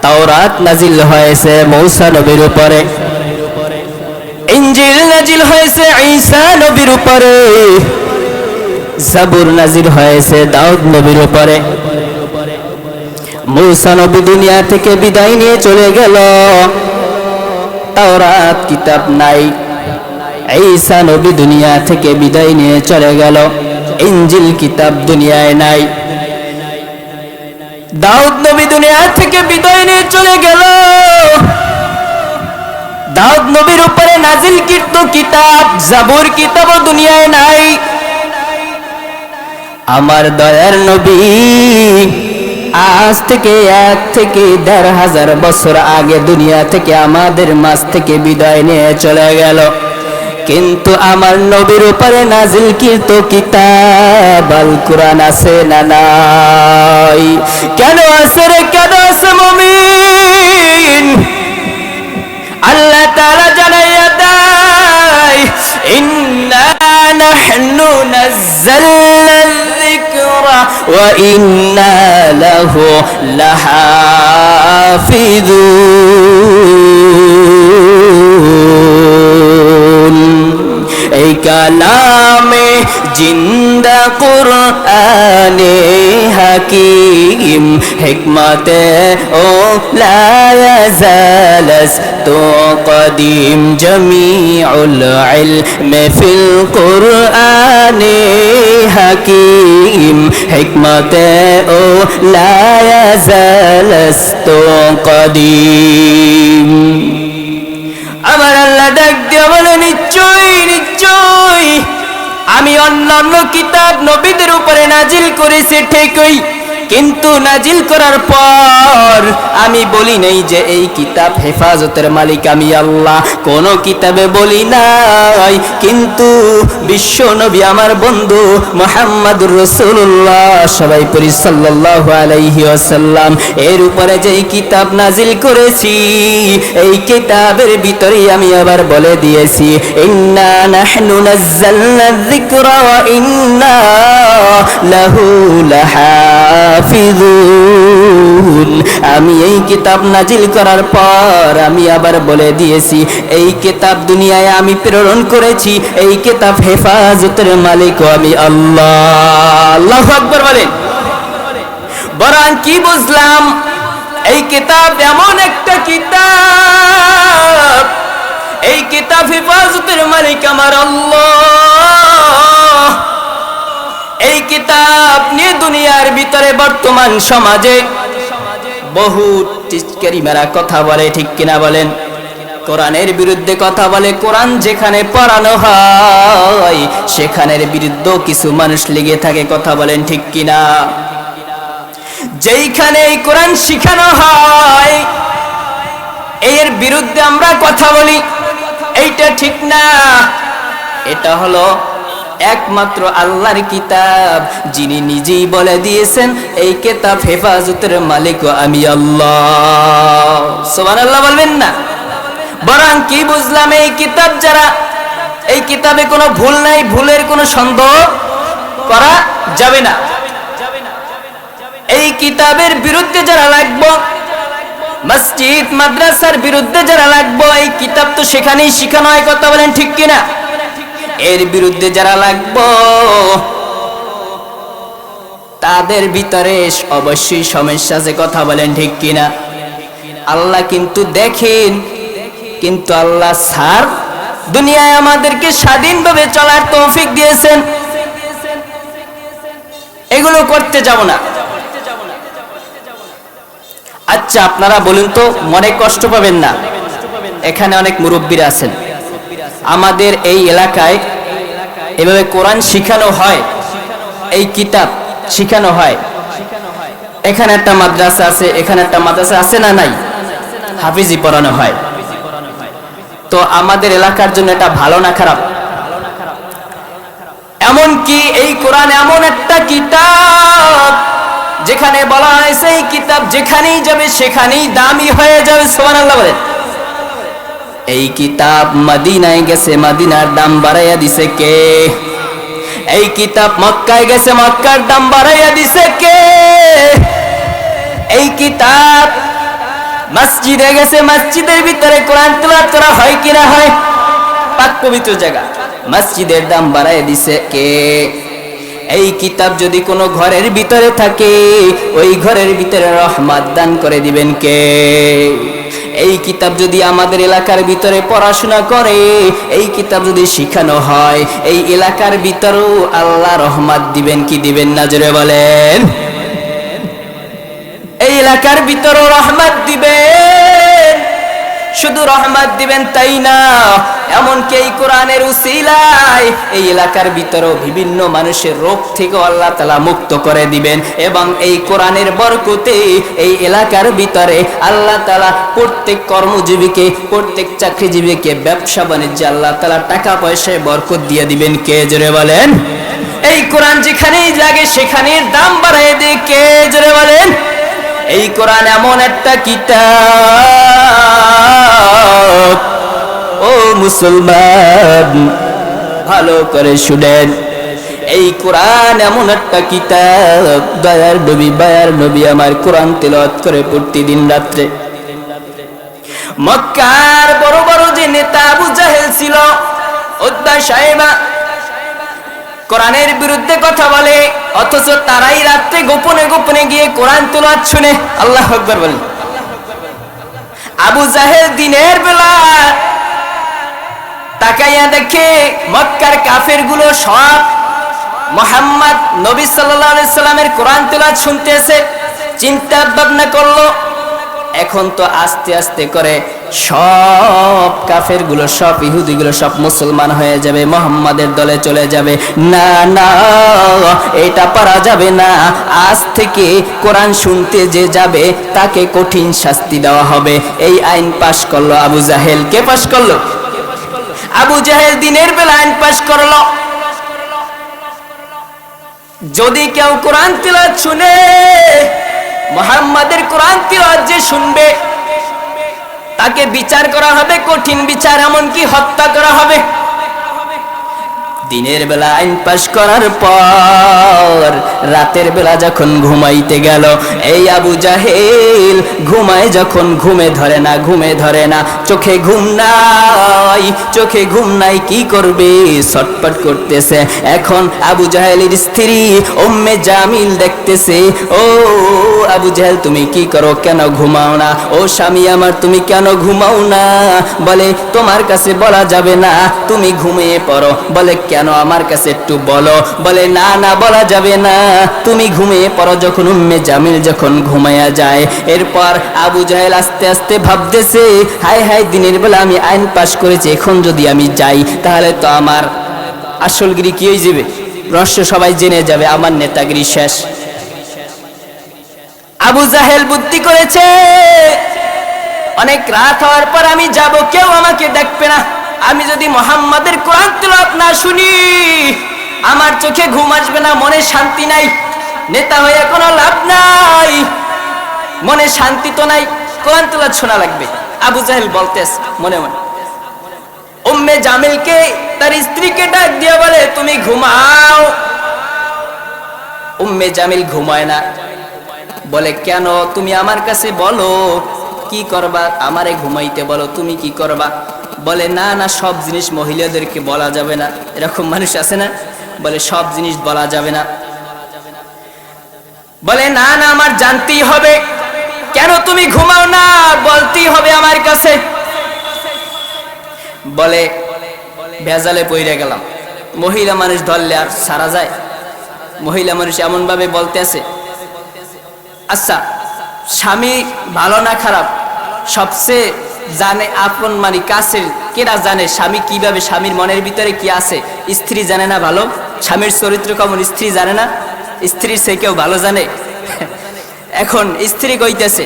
তাওরাত নাজিল হয়েছে মৌসা নবীর উপরে। ইঞ্জিল নাজিল হয়েছে ঈসা নবীর উপরে। জাবুর নাজিল হয়েছে দাউদ নবীর উপরে। মৌসা নবী দুনিয়া থেকে বিদায় নিয়ে চলে গেল। তাওরাত কিতাব নাই। ঈসা নবী দুনিয়া থেকে বিদায় নিয়ে চলে গেল। ইঞ্জিল কিতাব দুনিয়ায় নাই। দাউদ নবী দুনিয়া থেকে বিদায় নিয়ে চলে গেল। দাউদ নবীর উপরে নাজিল কীর্ত কিতাব, জাবুর কিতাবও দুনিয়ায় নাই। আমার দয়ার নবী, আজ থেকে এক থেকে দেড় হাজার বছর আগে দুনিয়া থেকে আমাদের মাঝ থেকে বিদায় নিয়ে চলে গেল। কিন্তু আমার নবীর উপরে নাজিল কীর্ত কিতাব? আল কোরআন আছে না নাই? কেন আছে রে, কেন আছে মমিন? আল্লাহ তাআলা জানাইয়া দেয়, ইন্না নাহনু নাযালনা যিকরা ওয়া ইন্না লাহু লাহাফিজুন তো কদিম জমিউল ইলম ফিল কুরআনে হাকিম। হিকমতে, ও লা ইয়াজালাস তো কদিম আমার আল্লাহ ডাক দিয়ে বলে, নিশ্চয়ই নিশ্চয়ই। আমি অন্যান্য কিতাব নবীদের উপরে নাজিল করেছি, ঠিকই। কিন্তু নাজিল করার পর আমি বলি নাই যে এই কিতাব হেফাজতের মালিক আমি আল্লাহ। কোন কিতাবে বলি নাই, কিন্তু বিশ্ব নবী আমার বন্ধু মোহাম্মদুর রসুল্লাহ সবাই পরি সাল্লাল্লাহু আলাইহি ওয়াসাল্লাম। এর উপরে যে কিতাব নাজিল করেছি, এই কিতাবের ভিতরেই আমি আবার বলে দিয়েছি, ইন্না নাহনু নাযালনা যিকরা ওয়া ইন্না লাহু লাহাফিজুন আমি এই কিতাব নাজিল করার পর আমি আবার বলে দিয়েছি, এই কিতাব দুনিয়ায় আমি প্রেরণ করেছি, এই কিতাব হেফাজতের মালিক আমি আল্লাহ। আল্লাহু আকবার বলেন। বরং কি বুঝলাম, এই কিতাব এমন একটা কিতাব, এই কিতাব হেফাজতের মালিক আমার আল্লাহ। এই কিতাব নিয়ে দুনিয়ার ভিতরে বর্তমান সমাজে বহু টিচকারি মেরা কথা বলে, ঠিক কিনা বলেন? কোরআনের বিরুদ্ধে কথা বলে, কোরআন যেখানে পড়ানো হয়, সেখানের বিরুদ্ধেও কিছু মানুষ লেগে থাকে, কথা বলেন, ঠিক কিনা? যেইখানে কোরআন শিখানো হয়, এর বিরুদ্ধে আমরা কথা বলি। এইটা ঠিক না। এটা হলো একমাত্র আল্লাহর কিতাব, যিনি নিজেই বলে দিয়েছেন, এই কিতাব হেফাজতের মালিক আমি আল্লাহ। সোমান আল্লাহ বলবেন না? বরং কি বুঝলাম, এই কিতাব যারা, এই কিতাবে কোনো ভুল নাই, ভুলের কোনো সন্দেহ করা যাবে না। এই কিতাবের বিরুদ্ধে যারা লাগবো, মসজিদ, মাদ্রাসার বিরুদ্ধে যারা লাগবো, এই কিতাব তো সেখানেই শিখানো হয়, কথা বলেন ঠিক কিনা? এর বিরুদ্ধে যারা লাগবো, তাদের ভিতরে অবশ্যই সমস্যা আছে, কথা বলেন ঠিক কিনা? আল্লাহ কিন্তু দেখেন, কিন্তু আল্লাহ সার দুনিয়ায় আমাদেরকে স্বাধীনভাবে চলার তৌফিক দিয়েছেন। এগুলো করতে যাব না। আচ্ছা আপনারা বলুন তো, মনে কষ্ট পাবেন না? এখানে অনেক মুরব্বীরা আছেন। আমাদের এই এলাকায় এভাবে কোরআন শিখানো হয়, এই কিতাব শিখানো হয়। এখানে একটা মাদ্রাসা আছে, এখানে একটা মাদ্রাসা আছে না নাই? হাফিজি পড়ানো হয়। তো আমাদের এলাকার জন্য এটা ভালো না খারাপ? এমন কি এই কোরআন এমন একটা কিতাব, যেখানে বলা হয়েছে এই কিতাব যেখানেই যাবে সেখানেই দামি হয়ে যাবে সোমান আল্লাহ বলেন। এই কিতাব মদিনায় গেছে, মদিনার দাম বাড়াইয়া দিছে কে? এই কিতাব মক্কায় গেছে, মক্কার দাম বাড়াইয়া দিছে কে? এই কিতাব মসজিদে গেছে, মসজিদের ভিতরে কোরআন তেলাওয়াত করা হয় কি না হয়? পাক পবিত্র জায়গা। মসজিদের দাম বাড়ায় দিছে কে? এই কিতাব যদি কোনো ঘরের ভিতরে থাকে, ওই ঘরের ভিতরে রহমত দান করে দিবেন কে? এই কিতাব যদি আমাদের এলাকার ভিতরে পড়াশোনা করে, এই কিতাব যদি শিখানো হয়, এই এলাকার ভিতরেও আল্লাহ রহমাত দিবেন কি দিবেন না, জোরে বলেন? এই এলাকার ভিতরেও রহমাত দিবেন। শুধু রহমাত দিবেন তাই না এমনকি এই কোরআনের উসিলায় এই এলাকার ভিতরেও বিভিন্ন মানুষের রোগ থেকে আল্লাহ তালা মুক্ত করে দিবেন। এবং এই কোরআনের বরকতে এই এলাকার ভিতরে আল্লাহ তালা প্রত্যেক কর্মজীবীকে, প্রত্যেক চাকরিজীবীকে, ব্যবসা বাণিজ্যে আল্লাহ তালা টাকা পয়সায় বরকত দিয়ে দিবেন। কে জোরে বলেন? এই কোরআন যেখানেই লাগে সেখানে দাম বাড়াই দিয়ে। কে জোরে বলেন? এই কোরআন এমন একটা কিতাব মুসলমান, ভালো করে শুনেন। এই কোরআন এমন একটা কিতাব, দয়ার নবী, বায়ার নবী আমার কোরআন তেলাওয়াত করে প্রতিদিন রাত্রে। মক্কার বড় বড় যে নেতা আবু জাহেল ছিল, উদ্দা সাহেবা, কোরআনের বিরুদ্ধে কথা বলে, অথচ তারাই রাত্রে গোপনে গোপনে গিয়ে কোরআন তেলাওয়াত শুনে, আল্লাহ আকবার বলেন। আবু জাহেল দিনের বেলা তাকাইয়া দেখে মক্কার কাফেরগুলো সব মোহাম্মদ নবী আলাইহি সাল্লামের কোরআন তেলাওয়াত শুনতেছে, চিন্তা ভাবনা করল। এখন তো আস্তে আস্তে করে সব কাফেরগুলো সব ইহুদি গুলো সব মুসলমান হয়ে যাবে, মোহাম্মদের দলে চলে যাবে। না না, এটা পারা যাবে না। আজ থেকে কোরআন শুনতে যে যাবে, তাকে কঠিন শাস্তি দেওয়া হবে। এই আইন পাশ করল আবু জাহেল। কে পাশ করল? আবু জাহেল দিনের বেলা আইন পাশ করল। যদি কেউ কোরআন তিলাত শুনে, মোহাম্মদের কোরআন তিলাত যে শুনবে, তাকে বিচার করা হবে, কঠিন বিচার, এমনকি হত্যা করা হবে। দিনের বেলা আইন পাশ করার পর রাতের বেলা যখন ঘুমাইতে গেল, এই আবু জাহেল ঘুমায় যখন ঘুমে ধরে না, ঘুমে ধরে না, চোখে ঘুম নাই, চোখে ঘুম নাই, কি করবে? ছটপট করতেছে। এখন আবু জাহেলের স্ত্রী ওম্মে জামিল দেখতেছে, ও আবু জাহেল, তুমি কি করো? কেন ঘুমাও না? ও স্বামী আমার, তুমি কেন ঘুমাও না? বলে, তোমার কাছে বলা যাবে না, তুমি ঘুমিয়ে পড়ো। বলে, কেন আমার কাছে একটু বলো? বলে, না না, বলা যাবে না। তুমি ঘুমিয়ে পড়ো যখন উম্মে জামিল যখন ঘুমাইয়া যায়। এরপর আবু জাহেল আস্তে আস্তে ভাবতেছে হাই হাই দিনের বেলা আমি আইন পাশ করেছি, এখন যদি আমি যাই, তাহলে তো আমার আসলগিরি কি হয়ে যাবে? রহস্য সবাই জেনে যাবে, আমার নেতাগিরি শেষ। আবু জাহেল বুদ্ধি করেছে, অনেক রাত হওয়ার পর আমি যাব, কেউ আমাকে দেখবে না। আমি যদি মোহাম্মদের কোরআন তেলাওয়াত না শুনি, আমার চোখে ঘুম আসবে না, মনে শান্তি নাই। নেতা হয়ে কোনো লাভ নাই। মনে শান্তি তো নাই। কোরআন তেলাওয়াত শোনা লাগবে। আবু জাহেল বলতেস মনে মনে। উম্মে জামিলকে তার স্ত্রীকে ডাক দিয়ে বলে, তুমি ঘুমাও। উম্মে জামিল ঘুমায় না। বলে, কেন? তুমি আমার কাছে বলো। কি করবা? আমারে ঘুমাইতে বলো। তুমি কি করবা? বলে, না না, সব জিনিস মহিলাদেরকে বলা যাবে না। এরকম মানুষ আছে না? বলে, সব জিনিস বলা যাবে না। বলে, না না, আমার জানতেই হবে। কেন তুমি ঘুমাও না? বলতেই হবে আমার কাছে। বলে, ভেজালে পইরে গেলাম। মহিলা মানুষ ধরলে আর সারা যায়? মহিলা মানুষ এমন ভাবে বলতে আছে? আচ্ছা স্বামী ভালো না খারাপ? সবচেয়ে জানে আপন মানে কাছের কেরা জানে স্বামী কীভাবে স্বামীর মনের ভিতরে কি আছে? স্ত্রী জানে না ভালো? স্বামীর চরিত্র কেমন? স্ত্রী জানে না? স্ত্রীর সে কেউ ভালো জানে? এখন স্ত্রী কইতেছে,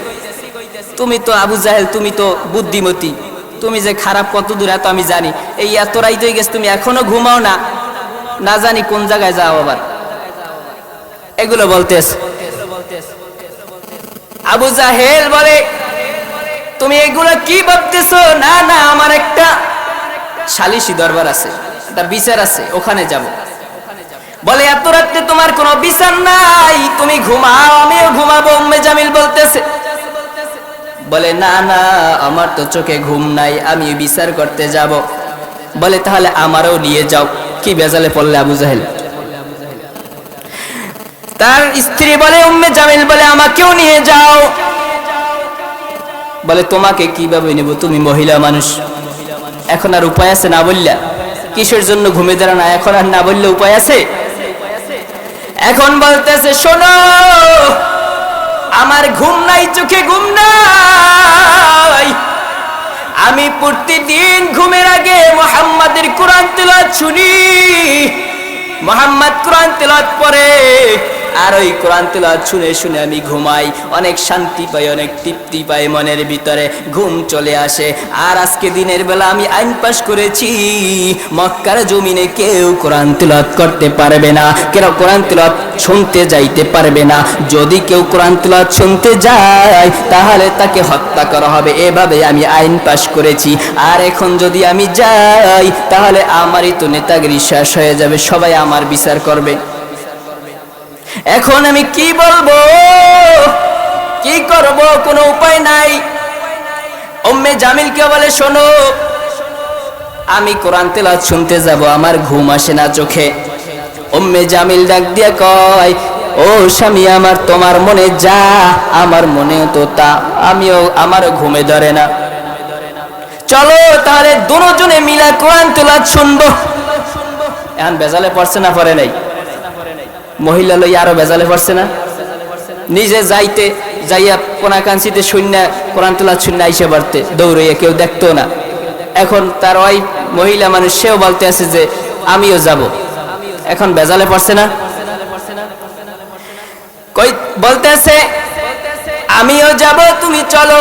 তুমি তো আবু জাহেল, তুমি তো বুদ্ধিমতী। তুমি যে খারাপ কত দূর এত আমি জানি। এই এত রাইত হয়ে গেছে, তুমি এখনও ঘুমাও না। না জানি কোন জায়গায় যাও আবার। এগুলো বলতেছে। আবু জাহেল বলে তুমি এগুলো কি ভাবতেছো? না না, আমার একটা সালিশি দরবার আছে, একটা বিচার আছে, ওখানে যাব। বলে, এত রাত্রে তোমার কোনো বিচার নাই। তুমি ঘুমাও, আমিও ঘুমাবো, উম্মে জামিল বলতেছে। বলে, না না, আমার তো চোখে ঘুম নাই আমি বিচার করতে যাব। বলে, তাহলে আমারও নিয়ে যাও। কি বেজালে পড়লে আবু জাহেল। তার স্ত্রী বলে, উম্মে জামিল বলে, আমাকেও নিয়ে যাও। বলে, তোমাকে কীভাবে নেব? তুমি মহিলা মানুষ। এখন আর উপায় আছে না বললা? কিসের জন্য ঘুমে দাঁড়ানো? এখন আর না বললে উপায় আছে? এখন বলতেছে, শোনো, আমার ঘুম নাই, চোখে ঘুম নাই। আমি প্রতিদিন ঘুমের আগে মোহাম্মদের কোরআন তেলাওয়াত শুনি। মোহাম্মদ কোরআন তেলাওয়াত পড়ে। আর ওই কোরআন তেলাওয়াত শুনে শুনে আমি ঘুমাই। অনেক শান্তি পাই, অনেক তৃপ্তি পাই মনের ভিতরে। ঘুম চলে আসে। আর আজকে দিনের বেলা আমি আইন পাশ করেছি। মক্কার জমিনে কেউ কোরআন তেলাওয়াত করতে পারবে না। কেন কোরআন তেলাওয়াত শুনতে যাইতে পারবে না? যদি কেউ কোরআন তেলাওয়াত শুনতে যায়, তাহলে তাকে হত্যা করা হবে। এভাবে আমি আইন পাশ করেছি। আর এখন যদি আমি যাই, তাহলে আমারই তো নেতাগিরি শেষ হয়ে যাবে। সবাই আমার বিচার করবে। এখন আমি কি বলব? কি করব? কোনো উপায় নাই। ওম্মে জামিলকে বলে, শোনো, আমি কোরআন তেলাওয়াত শুনতে যাব, আমার ঘুম আসে না চোখে। ওম্মে জামিল ডাক দিয়ে কয়, ও স্বামী, আমার তোমার মনে যা, আমার মনে তো তা, আমিও, আমার ঘুমে ধরে না। চলো, তাহলে দুজনে মিলা কোরআন তেলাওয়াত শুনব। এখন বেজালে পড়ছে না, পড়ে নাই। মহিলা লই আরও বেজালে পারছে না? নিজে যাইতে, যাইয়া কোনা কাঞ্চিতে শূন্য কোরআন তোলা শূন্য আইসে বাড়তে দৌড়াইয়া কেউ দেখতো না। এখন তার ওই মহিলা মানুষ, সেও বলতে আছে যে, আমিও যাব। এখন বেজালে পড়ছে না? কই, বলতে আছে, আমিও যাব, তুমি চলো।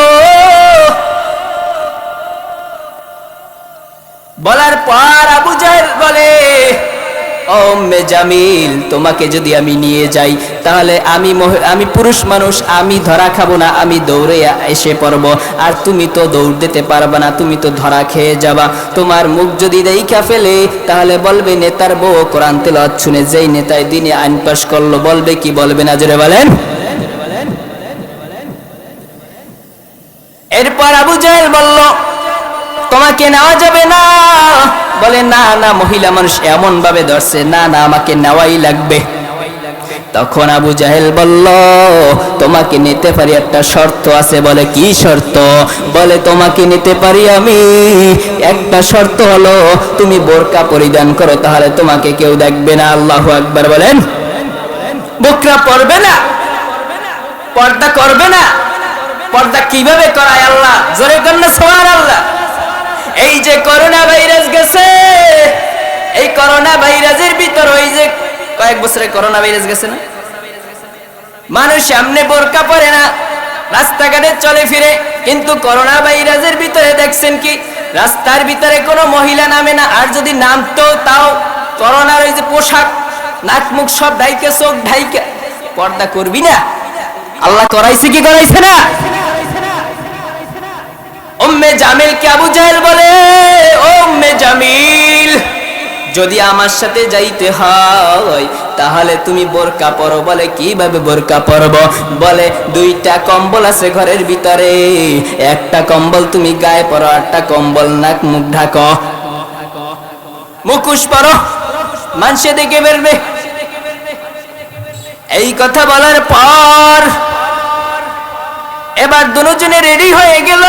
বলার পর আবু জাহেল বলে ও মে জামিল, তোমাকে যদি আমি নিয়ে যাই, তাহলে আমি আমি পুরুষ মানুষ, আমি ধরা খাব না, আমি দৌড়ে এসে পড়ব। আর তুমি তো দৌড় দিতে পারবে না, তুমি তো ধরা খেয়ে যাবা। তোমার মুখ যদি দেখা ফেলে, তাহলে বলবে, নেতার বউ কোরআন তেলাওয়াত শুনে যেই নেতায় দিনে আইন পাশ করল, বলবে কি বলবে না? জোরে বলেন। এরপর আবু জাহেল বলল, তোমাকে নেওয়া যাবে না। বলে, না না, মহিলা মানুষ এমন ভাবে ধরছে। না না, আমাকে নেওয়াই লাগবে। তখন আবু জাহেল বলল, তোমাকে নিতে পারি একটা শর্ত আছে। বলে, কি শর্ত? বলে, তোমাকে নিতে পারি আমি একটা শর্ত হলো, তুমি বোরকা পরিধান করো, তাহলে তোমাকে কেউ দেখবে না। আল্লাহু আকবার বলেন, বোকরা পরবে না, পর্দা করবে না। পর্দা কীভাবে করায় আল্লাহ? জোরে কন্যা সোয়ার আল্লাহ এই যে করোনা ভাইরাস গেছে, এই করোনা ভাইরাসের ভিতর ওই যে কয়েক বছরে করোনা ভাইরাস গেছে না? মানুষ সামনে বোরকা পরে না, রাস্তাঘাটে চলে ফিরে, কিন্তু করোনা ভাইরাসের ভিতরে দেখছেন কি, রাস্তার ভিতরে কোনো মহিলা নামে না, আর যদি নামতো তাও করোনার ওই যে পোশাক নাক মুখ সব ঢাইকে, চোখ ঢাইকে, পর্দা করবি না? আল্লাহ করাইছে কি করাইছে না? উম্মে জামিল কে আবু জাহেল বলে উম্মে জামিল, যদি আমার সাথে যাইতে হয়, তাহলে তুমি বোরকা পরো। বলে, কীভাবে বোরকা পরব? বলে, দুইটা কম্বল আছে ঘরের ভিতরে, একটা কম্বল তুমি গায়ে পরো একটা কম্বল নাক মুখ ঢাকো। মুখোশ পরো মানুষে দেখে বেরবে। এই কথা বলার পর এবার দুজনে রেডি হয়ে গেল।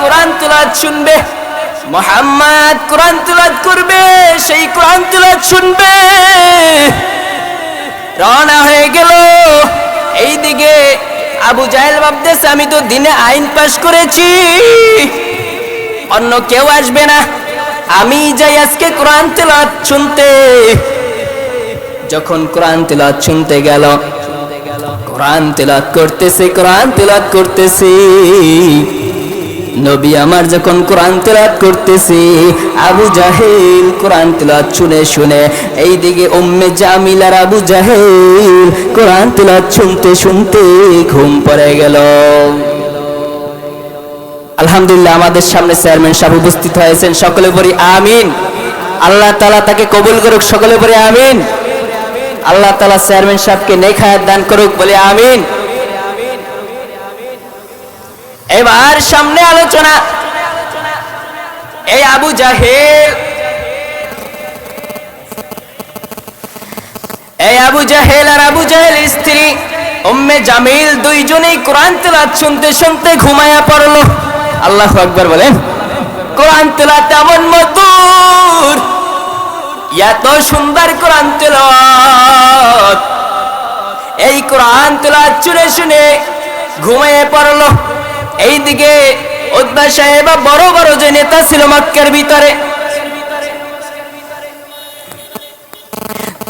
কোরআন তুলাত শুনবে। মোহাম্মদ কোরআন তুলাত করবে, সেই কোরআন তুলাত শুনবে। রওনা হয়ে গেল। এইদিকে আবু জাহেল ভাবতেছে, আমি তো দিনে আইন পাশ করেছি, অন্য কেউ আসবে না। আমি যাই আজকে কোরআন তেলাত শুনতে। যখন কোরআন তেলাত শুনতে গেল কোরআন তেলাত করতেছে, কোরআন তেলাত করতেছে। নবী আমার যখন কোরআন তেলাত করতেছে, আবু জাহেল কোরআন তেলাত শুনে শুনে, এইদিকে উম্মে জামিল আর আবু জাহেল কোরআন তেলাত শুনতে শুনতে ঘুম পড়ে গেল। আলহামদুলিল্লাহ আমাদের সামনে চেয়ারম্যান সাহেব উপস্থিত হয়েছেন, সকলে বলি আমিন। আল্লাহ তালা তাকে কবুল করুক, সকলে বলি আমিন। আল্লাহ তালা চেয়ারম্যান সাহেবকে নেখায়াত দান করুক, বলে আমিন। এবার সামনে আলোচনা। এই আবু জাহেল। এই আবু জাহেল আর আবু জাহেল স্ত্রী, উম্মে জামিল দুইজনেই কোরআন তেলাত শুনতে শুনতে ঘুমায়া পড়ল। আল্লাহ আকবার বলেন, কোরআন তেলাত এমন মধুর এত সুন্দর কোরআন তেলাত এই কোরআন তেলাত শুনে শুনে ঘুমিয়ে পড়ল। এইদিকে উদ্বা সাহেব বড় বড় যে নেতা ছিল মক্কার ভিতরে,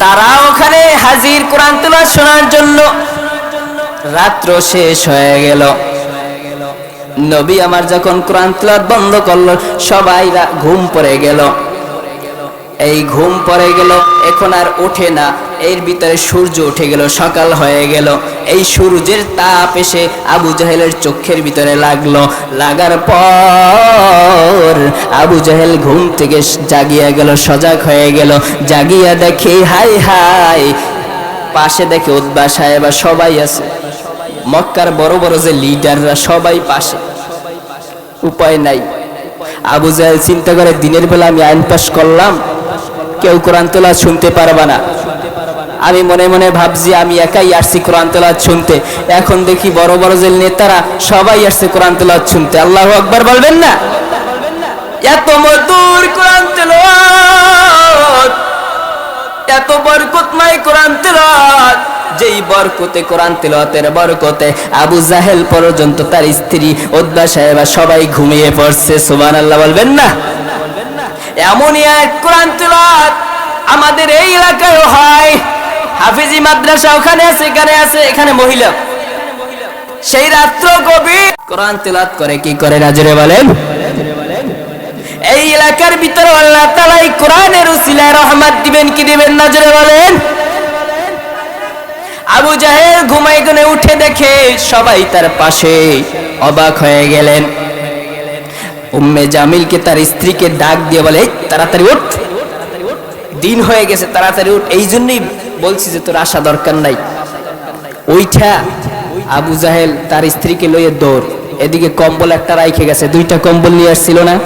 তারা ওখানে হাজির কোরআন তেলাওয়াত শোনার জন্য রাত্র শেষ হয়ে গেল। নবী আমার যখন কোরআন তেলাওয়াত বন্ধ করল সবাই ঘুম পড়ে গেল। এই ঘুম পড়ে গেল, এখন আর ওঠে না। এর ভিতরে সূর্য উঠে গেল, সকাল হয়ে গেল। এই সূর্যের তাপ এসে আবু জাহেলের চোখের ভিতরে লাগল। লাগার পর আবু জাহেল ঘুম থেকে জাগিয়া গেল, সজাগ হয়ে গেল। জাগিয়া দেখে, হাই হাই। পাশে দেখে উদ্বা সাহেবা সবাই আছে। মক্কার বড় বড় যে লিডাররা সবাই পাশে। উপায় নাই। আবু জাহেল চিন্তা করে, দিনের বেলা আমি আইন পাশ করলাম। কেউ কোরআন তোলা শুনতে পারবে না। আমি মনে মনে ভাবছি, আমি একাই আসছি কোরআন তেলাওয়াত শুনতে। এখন দেখি বড় বড় যে নেতারা সবাই আসছে কোরআন তেলাওয়াত শুনতে। আল্লাহ আকবার বলবেন না? এত মধুর কোরআন তেলাওয়াত, এত বরকতময় কোরআন যেই বরকতে কোরআন তেলাওয়াতের বরকতে আবু জাহেল পর্যন্ত তার স্ত্রী ওদ্দা সাহেবা সবাই ঘুমিয়ে পড়ছে। সুবহানাল্লাহ বলবেন না? এমনই এক কোরআন তেলাওয়াত আমাদের এই এলাকায় হয়। হাফিজি মাদ্রাসা ওখানে আছে, এখানে আছে, এখানে মহিলা। সেই রাত্র গভীর কোরআন তেলাওয়াত করে, কি করে নাজরে বলেন? এই এলাকার ভিতরে আল্লাহ তাআলা কোরআনের উসিলায় রহমত দিবেন, কি দিবেন নজরে বলেন? আবু জাহেল ঘুমাই গুনে উঠে দেখে সবাই তার পাশে অবাক হয়ে গেলেন। উম্মে জামিলকে তার স্ত্রীকে ডাক দিয়ে বলে "এই, তাড়াতাড়ি উঠ। দিন হয়ে গেছে তাড়াতাড়ি উঠ। এই জন্যই বলছি যে তোর আসা দরকার নাই। ওইটা আবু জাহেল তার স্ত্রীকে লইয়ে দৌড়। এদিকে কম্বল একটা রাইখে গেছে। দুইটা কম্বল নিয়ে আসছিল না?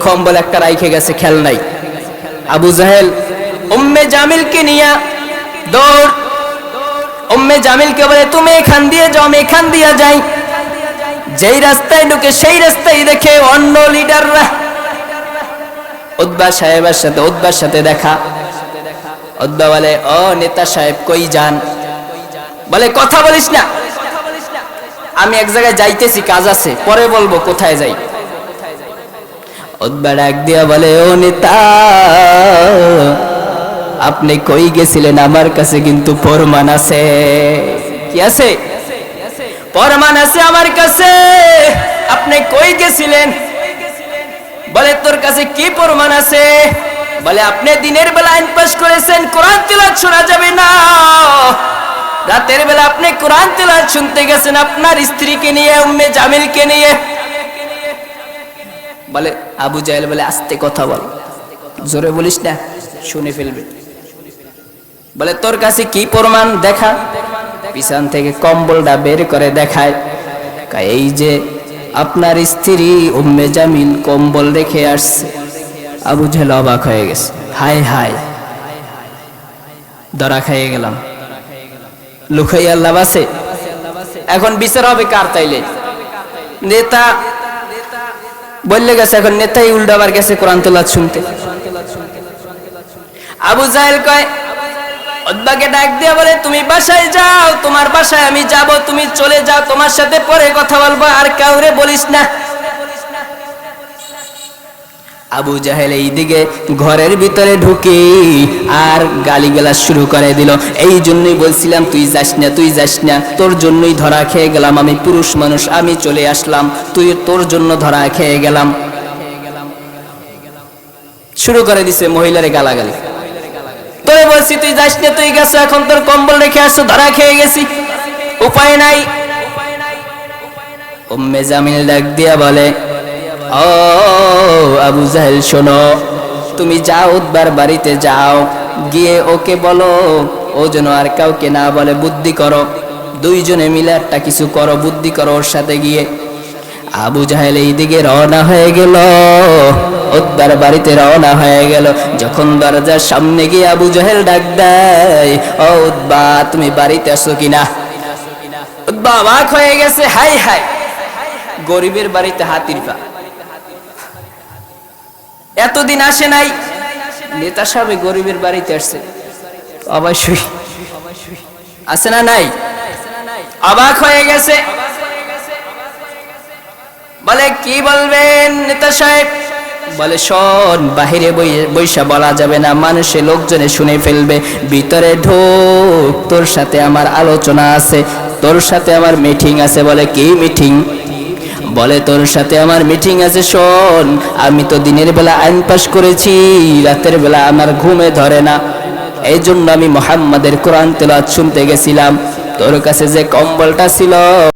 কম্বল একটা রাইখে গেছে খেল নাই। আবু জাহেল উম্মে জামিলকে নিয়ে দৌড়। উম্মে জামিলকে বলে তুমি এখান দিয়ে যাও আমি এখান দিয়ে যাই। যেই রাস্তায় ঢুকে সেই রাস্তায় দেখে অন্য লিডাররা উদ্বা সাহেবের সাথে, উদ্বার সাথে দেখা। উদ্বা বলে, ও নেতা সাহেব, কই যান? বলে, কথা বলিস না। আমি এক জায়গায় যাইতেছি, কাজ আছে। পরে বলব কোথায় যাই। উদ্বা ডাক দিয়া বলে, ও নেতা, আপনি কই গেছিলেন? আমার কাছে কিন্তু প্রমাণ আছে। কি আছে? প্রমাণ আছে আমার কাছে। আপনি কই গেছিলেন? বলে, তোর কাছে কি প্রমাণ আছে? বলে, আপনি দিনের বেলা আইন পাস করেছেন, কোরআন তেলাওয়াত শোনা যাবে না। রাতের বেলা আপনি কোরআন তেলাওয়াত শুনতে গেছেন আপনার স্ত্রীকে নিয়ে, উম্মে জামিলকে নিয়ে। বলে, আবু জাহেল বলে, আস্তে কথা বল। জোরে বলিস না, শুনে ফেলবে। বলে, তোর কাছে কি প্রমাণ দেখা? পিছন থেকে কম্বলটা বের করে দেখায়। এই যে আপনার স্ত্রী উম্মে জামিল কম্বল রেখে আসছে। আবু জেহেল অবাক হয়ে গেছে। হায় হায়। ধরা খাইয়ে গেলাম। লুকাই আল্লাহ বাসে। এখন বিচার হবে কার তাইলে? নেতা বললে গেছে, এখন নেতাই উল্টাবার গেছে কোরআন তেলাওয়াত শুনতে। আবু জাহেল কয় উদ্বাকে ডাক দিয়ে বলে, তুমি বাসায় যাও, তোমার বাসায় আমি যাব, তুমি চলে যাও, তোমার সাথে পরে কথা বলব, আর কাউরে বলিস না। আবু জাহেল এইদিকে ঘরের ভিতরে ঢুকে আর গালিগালা শুরু করে দিল, এই জন্যই বলছিলাম, তুই যাস না, তুই যাস না, তোর জন্যই ধরা খেয়ে গেলাম আমি, পুরুষ মানুষ, আমি চলে আসলাম, তুই তোর জন্য ধরা খেয়ে গেলাম। শুরু করে দিছে মহিলারে গালাগালি। তোরে বলছি, তুই যাস না, তুই গেছো, এখন তোর কম্বল রেখে আসছো ধরা খেয়ে গেছি। উপায় নাই। উম্মে জামিল ডাক দিয়া বলে, ও আবু জাহেল, শোনো, তুমি যাও উদ্বার বাড়িতে যাও। গিয়ে ওকে বলো, ও যেন আর কাউকে না বলে, বুদ্ধি করো। দুইজনে মিলে একটা কিছু করো, বুদ্ধি করো ওর সাথে গিয়ে। আবু জাহেল এই দিকে রওনা হয়ে গেল। উদ্বার বাড়িতে রওনা হয়ে গেল। যখন দরজার সামনে গিয়ে আবু জাহেল ডাক দেয়, ও উদ্বা, তুমি বাড়িতে আসো কিনা? উদ্বা অবাক হয়ে গেছে, হাই হাই, গরিবের বাড়িতে হাতির পা। এতদিন আসে নাই, নেতা সাহেব গরিবের বাড়িতে আসছে। অবশ্যই, আছে না নাই? অবাক হয়ে গেছে। বলে, কি বলবেন নেতা সাহেব? বলে, শোন, বাহিরে বইসা বলা যাবে না। মানুষে লোকজনে শুনে ফেলবে। ভিতরে ঢোক, তোর সাথে আমার আলোচনা আছে। তোর সাথে আমার মিটিং আছে। বলে, কি মিটিং? বলে, তোর সাথে আমার মিটিং আছে, শোন। আমি তো দিনের বেলা আইন পাশ করেছি, রাতের বেলা আমার ঘুমে ধরে না। এই জন্য আমি মোহাম্মদের কোরআন তেলাওয়াত শুনতে গেছিলাম। তোর কাছে যে কম্বলটা ছিল